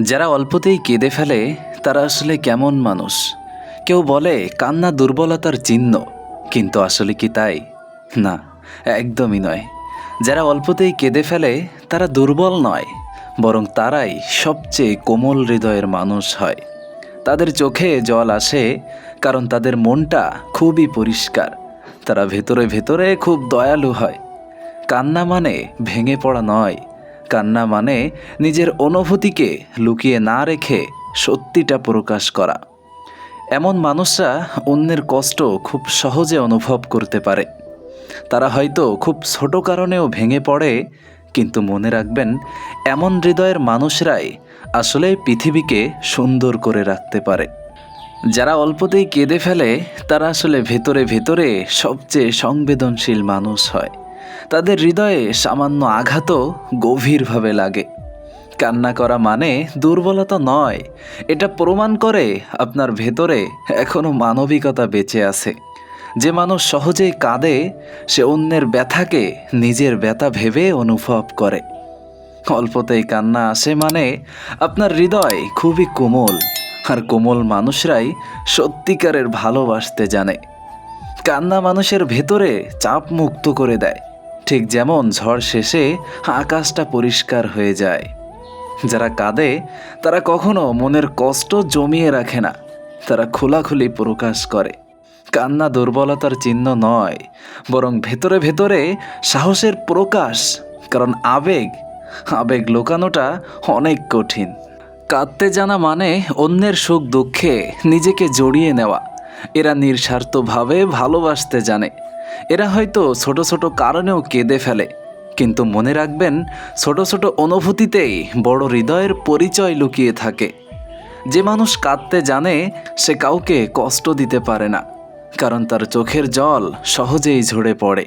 যারা অল্পতেই কেঁদে ফেলে, তারা আসলে কেমন মানুষ? কেউ বলে, কান্না দুর্বলতার চিহ্ন, কিন্তু আসলে কি তাই? না, একদমই নয়। যারা অল্পতেই কেঁদে ফেলে, তারা দুর্বল নয়, বরং তারাই সবচেয়ে কোমল হৃদয়ের মানুষ হয়। তাদের চোখে জল আসে, কারণ তাদের মনটা খুবই পরিষ্কার। তারা ভেতরে ভেতরে খুব দয়ালু হয়। কান্না মানে ভেঙে পড়া নয় কান্না মানে নিজের অনুভূতিকে লুকিয়ে না রেখে সত্যিটা প্রকাশ করা। এমন মানুষরা অন্যের কষ্ট খুব সহজে অনুভব করতে পারে। তারা হয়তো খুব ছোট কারণেও ভেঙে পড়ে, কিন্তু মনে রাখবেন, এমন হৃদয়ের মানুষরাই আসলে পৃথিবীকে সুন্দর করে রাখতে পারে। যারা অল্পতেই কেঁদে ফেলে, তারা আসলে ভেতরে ভেতরে সবচেয়ে সংবেদনশীল মানুষ হয়। তাদের হৃদয়ে সামান্য আঘাতও গভীরভাবে লাগে। কান্না করা মানে দুর্বলতা নয়। এটা প্রমাণ করে আপনার ভেতরে এখনও মানবিকতা বেঁচে আছে। যে মানুষ সহজেই কাঁদে, সে অন্যের ব্যথাকে নিজের ব্যথা ভেবে অনুভব করে। অল্পতেই কান্না আসে মানে আপনার হৃদয় খুবই কোমল, আর কোমল মানুষরাই সত্যিকারের ভালোবাসতে জানে। কান্না মানুষের ভেতরে চাপ মুক্ত করে দেয়। ঠিক যেমন ঝড় শেষে আকাশটা পরিষ্কার হয়ে যায়। যারা কাঁদে, তারা কখনো মনের কষ্ট জমিয়ে রাখে না। তারা খোলাখুলি প্রকাশ করে। কান্না দুর্বলতার চিহ্ন নয়, বরং ভেতরে ভেতরে সাহসের প্রকাশ, কারণ আবেগ আবেগ লোকানোটা অনেক কঠিন। কাঁদতে জানা মানে অন্যের সুখ দুঃখে নিজেকে জড়িয়ে নেওয়া। এরা নিঃস্বার্থভাবে ভালোবাসতে জানে। এরা হয়তো ছোট ছোট কারণেও কেঁদে ফেলে। কিন্তু মনে রাখবেন, ছোট ছোট অনুভূতিতেই বড় হৃদয়ের পরিচয় লুকিয়ে থাকে। যে মানুষ কাঁদতে জানে, সে কাউকে কষ্ট দিতে পারে না, কারণ তার চোখের জল সহজেই ঝরে পড়ে।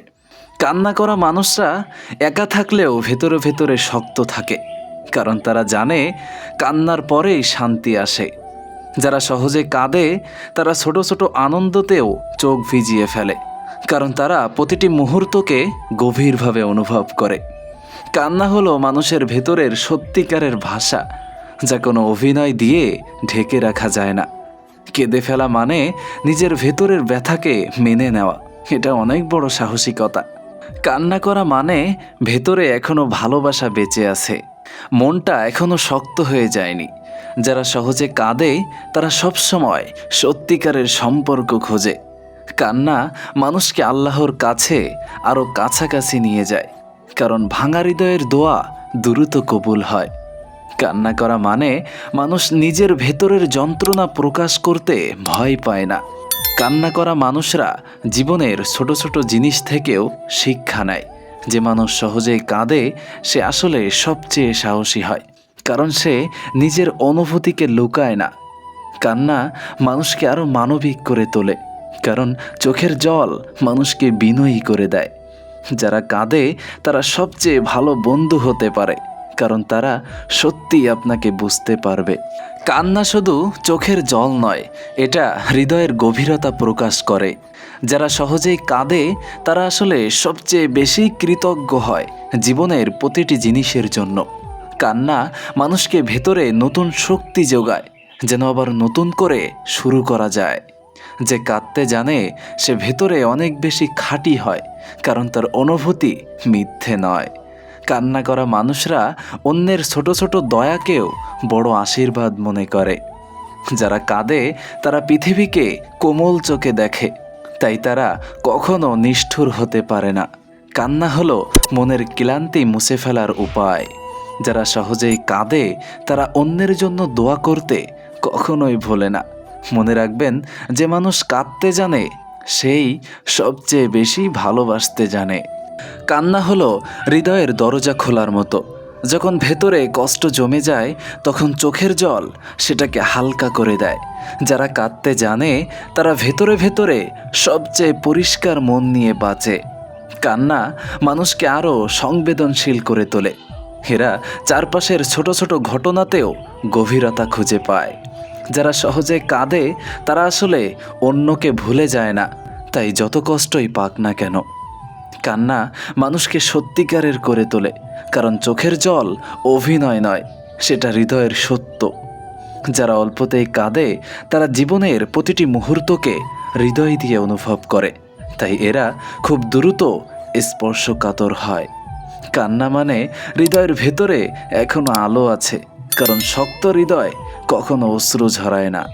কান্না করা মানুষরা একা থাকলেও ভেতরে ভেতরে শক্ত থাকে, কারণ তারা জানে কান্নার পরেই শান্তি আসে। যারা সহজে কাঁদে, তারা ছোট ছোট আনন্দতেও চোখ ভিজিয়ে ফেলে। কারণ তারা প্রতিটি মুহূর্তকে গভীরভাবে অনুভব করে। কান্না হলো মানুষের ভেতরের সত্যিকারের ভাষা, যা কোনো অভিনয় দিয়ে ঢেকে রাখা যায় না। কেঁদে ফেলা মানে নিজের ভেতরের ব্যথাকে মেনে নেওয়া, এটা অনেক বড় সাহসিকতা। কান্না করা মানে ভেতরে এখনও ভালোবাসা বেঁচে আছে। মনটা এখনও শক্ত হয়ে যায়নি। যারা সহজে কাঁদে, তারা সবসময় সত্যিকারের সম্পর্ক খোঁজে। কান্না মানুষকে আল্লাহর কাছে আরও কাছাকাছি নিয়ে যায়, কারণ ভাঙা হৃদয়ের দোয়া দ্রুত কবুল হয়। কান্না করা মানে মানুষ নিজের ভেতরের যন্ত্রণা প্রকাশ করতে ভয় পায় না। কান্না করা মানুষরা জীবনের ছোট ছোট জিনিস থেকেও শিক্ষা নেয়। যে মানুষ সহজেই কাঁদে, সে আসলে সবচেয়ে সাহসী হয়, কারণ সে নিজের অনুভূতিকে লুকায় না। কান্না মানুষকে আরও মানবিক করে তোলে। কারণ চোখের জল মানুষকে বিনয়ী করে দেয়। যারা কাঁদে, তারা সবচেয়ে ভালো বন্ধু হতে পারে, কারণ তারা সত্যিই আপনাকে বুঝতে পারবে। কান্না শুধু চোখের জল নয়, এটা হৃদয়ের গভীরতা প্রকাশ করে। যারা সহজেই কাঁদে, তারা আসলে সবচেয়ে বেশি কৃতজ্ঞ হয় জীবনের প্রতিটি জিনিসের জন্য। কান্না মানুষকে ভেতরে নতুন শক্তি যোগায়, যেন আবার নতুন করে শুরু করা যায়। যে কাঁদতে জানে, সে ভেতরে অনেক বেশি খাঁটি হয়, কারণ তার অনুভূতি মিথ্যে নয়। কান্না করা মানুষরা অন্যের ছোট ছোট দয়াকেও বড় আশীর্বাদ মনে করে। যারা কাঁদে, তারা পৃথিবীকে কোমল চোখে দেখে, তাই তারা কখনো নিষ্ঠুর হতে পারে না। কান্না হলো মনের ক্লান্তি মুছে ফেলার উপায়। যারা সহজেই কাঁদে, তারা অন্যের জন্য দোয়া করতে কখনোই ভোলে না। মনে রাখবেন, যে মানুষ কাঁদতে জানে, সেই সবচেয়ে বেশি ভালোবাসতে জানে। কান্না হলো হৃদয়ের দরজা খোলার মতো। যখন ভেতরে কষ্ট জমে যায়, তখন চোখের জল সেটাকে হালকা করে দেয়। যারা কাঁদতে জানে, তারা ভেতরে ভেতরে সবচেয়ে পরিষ্কার মন নিয়ে বাঁচে। কান্না মানুষকে আরও সংবেদনশীল করে তোলে। এরা চারপাশের ছোট ছোট ঘটনাতেও গভীরতা খুঁজে পায়। যারা সহজে কাঁদে, তারা আসলে অন্যকে ভুলে যায় না। তাই যত কষ্টই পাক না কেন। কান্না মানুষকে সত্যিকারের করে তোলে, কারণ চোখের জল অভিনয় নয়, সেটা হৃদয়ের সত্য। যারা অল্পতেই কাঁদে, তারা জীবনের প্রতিটি মুহূর্তকে হৃদয় দিয়ে অনুভব করে। তাই এরা খুব দ্রুত স্পর্শকাতর হয়। কান্না মানে হৃদয়ের ভেতরে এখনও আলো আছে, কারণ শক্ত হৃদয় কখনো অশ্রু ঝরায় না।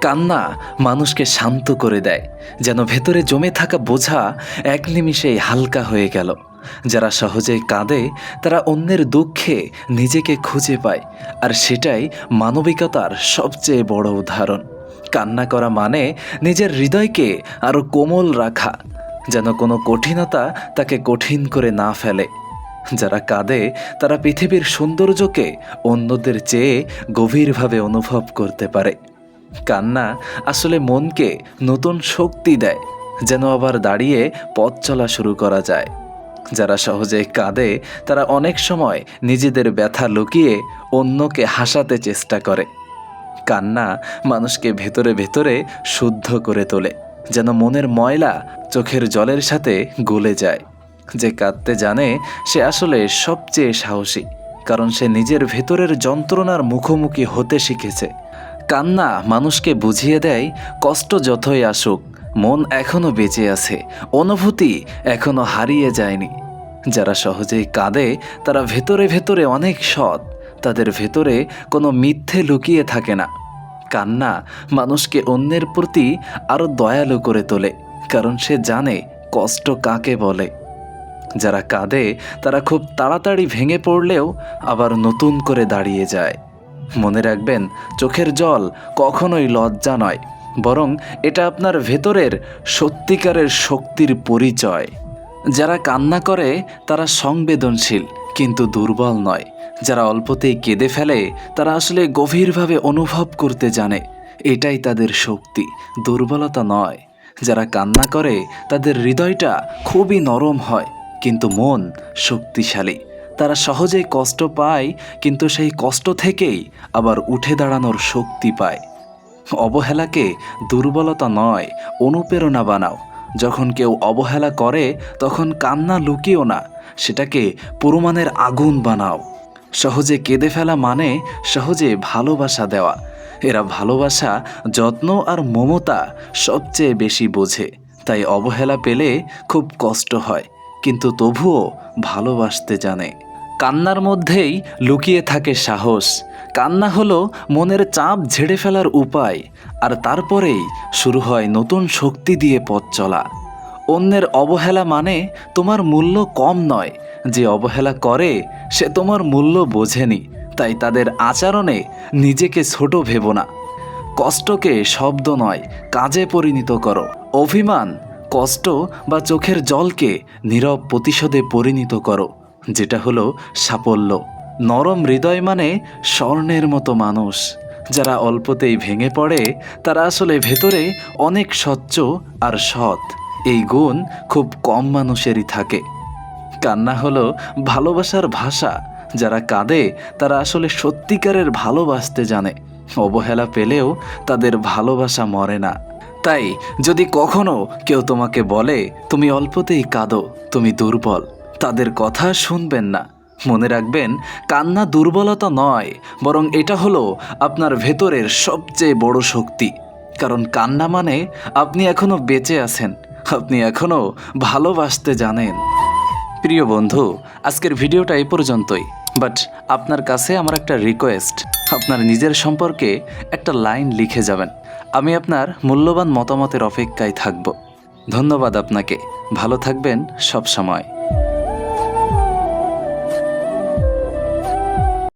কান্না মানুষকে শান্ত করে দেয়। যেন ভেতরে জমে থাকা বোঝা এক নিমিষেই হালকা হয়ে গেল। যারা সহজে কাঁদে, তারা অন্যের দুঃখে নিজেকে খুঁজে পায়। আর সেটাই মানবিকতার সবচেয়ে বড় উদাহরণ। কান্না করা মানে নিজের হৃদয়কে আরও কোমল রাখা। যেন কোনো কঠিনতা তাকে কঠিন করে না ফেলে। যারা কাঁদে, তারা পৃথিবীর সৌন্দর্যকে অন্যদের চেয়ে গভীরভাবে অনুভব করতে পারে। কান্না আসলে মনকে নতুন শক্তি দেয়, যেন আবার দাঁড়িয়ে পথ চলা শুরু করা যায়। যারা সহজে কাঁদে, তারা অনেক সময় নিজেদের ব্যথা লুকিয়ে অন্যকে হাসাতে চেষ্টা করে। কান্না মানুষকে ভেতরে ভেতরে শুদ্ধ করে তোলে, যেন মনের ময়লা চোখের জলের সাথে গলে যায়। যে কাঁদতে জানে, সে আসলে সবচেয়ে সাহসী, কারণ সে নিজের ভেতরের যন্ত্রণার মুখোমুখি হতে শিখেছে। কান্না মানুষকে বুঝিয়ে দেয়, কষ্ট যতই আসুক, মন এখনও বেঁচে আছে, অনুভূতি এখনও হারিয়ে যায়নি। যারা সহজেই কাঁদে, তারা ভেতরে ভেতরে অনেক সৎ, তাদের ভেতরে কোনো মিথ্যে লুকিয়ে থাকে না। কান্না মানুষকে অন্যের প্রতি আরও দয়ালু করে তোলে, কারণ সে জানে কষ্ট কাকে বলে। যারা কাঁদে, তারা খুব তাড়াতাড়ি ভেঙে পড়লেও আবার নতুন করে দাঁড়িয়ে যায়। মনে রাখবেন, চোখের জল কখনোই লজ্জা নয়, বরং এটা আপনার ভেতরের সত্যিকারের শক্তির পরিচয়। যারা কান্না করে, তারা সংবেদনশীল, কিন্তু দুর্বল নয়। যারা অল্পতেই কেঁদে ফেলে, তারা আসলে গভীরভাবে অনুভব করতে জানে, এটাই তাদের শক্তি, দুর্বলতা নয়। যারা কান্না করে, তাদের হৃদয়টা খুবই নরম হয় কিন্তু মন শক্তিশালী। তারা সহজেই কষ্ট পায়, কিন্তু সেই কষ্ট থেকেই আবার উঠে দাঁড়ানোর শক্তি পায়। অবহেলাকে দুর্বলতা নয়, অনুপ্রেরণা বানাও। যখন কেউ অবহেলা করে, তখন কান্না লুকিও না, সেটাকে পুরমানের আগুন বানাও। সহজে কেঁদে ফেলা মানে সহজে ভালোবাসা দেওয়া। এরা ভালোবাসা, যত্ন আর মমতা সবচেয়ে বেশি বোঝে। তাই অবহেলা পেলে খুব কষ্ট হয়। কিন্তু তবুও ভালোবাসতে জানে। কান্নার মধ্যেই লুকিয়ে থাকে সাহস। কান্না হলো মনের চাপ ঝেড়ে ফেলার উপায়, আর তারপরেই শুরু হয় নতুন শক্তি দিয়ে পথ চলা। অন্যের অবহেলা মানে তোমার মূল্য কম নয়। যে অবহেলা করে, সে তোমার মূল্য বোঝেনি। তাই তাদের আচরণে নিজেকে ছোট ভেবো না। কষ্টকে শব্দ নয়, কাজে পরিণত করো। অভিমান কষ্ট বা চোখের জলকে নীরব প্রতিশোধে পরিণত করো, যেটা হলো সাফল্য। নরম হৃদয় মানে স্বর্ণের মতো মানুষ। যারা অল্পতেই ভেঙে পড়ে, তারা আসলে ভেতরে অনেক স্বচ্ছ আর সৎ। এই গুণ খুব কম মানুষেরই থাকে। কান্না হলো ভালোবাসার ভাষা। যারা কাঁদে, তারা আসলে সত্যিকারের ভালোবাসতে জানে। অবহেলা পেলেও তাদের ভালোবাসা মরে না। তাই যদি কখনো কেউ তোমাকে বলে, তুমি অল্পতেই কাঁদো, তুমি দুর্বল, তাদের কথা শুনবেন না। মনে রাখবেন, কান্না দুর্বলতা নয়, বরং এটা হলো আপনার ভেতরের সবচেয়ে বড় শক্তি। কারণ কান্না মানে আপনি এখনও বেঁচে আছেন, আপনি এখনও ভালোবাসতে জানেন। প্রিয় বন্ধু, আজকের ভিডিওটা এই পর্যন্তই। বাট আপনার কাছে আমার একটা রিকোয়েস্ট আপনার নিজের সম্পর্কে একটা লাইন লিখে যাবেন। আমি আপনার মূল্যবান মতামতের অপেক্ষায় থাকব ধন্যবাদ আপনাকে ভালো থাকবেন সব সময়।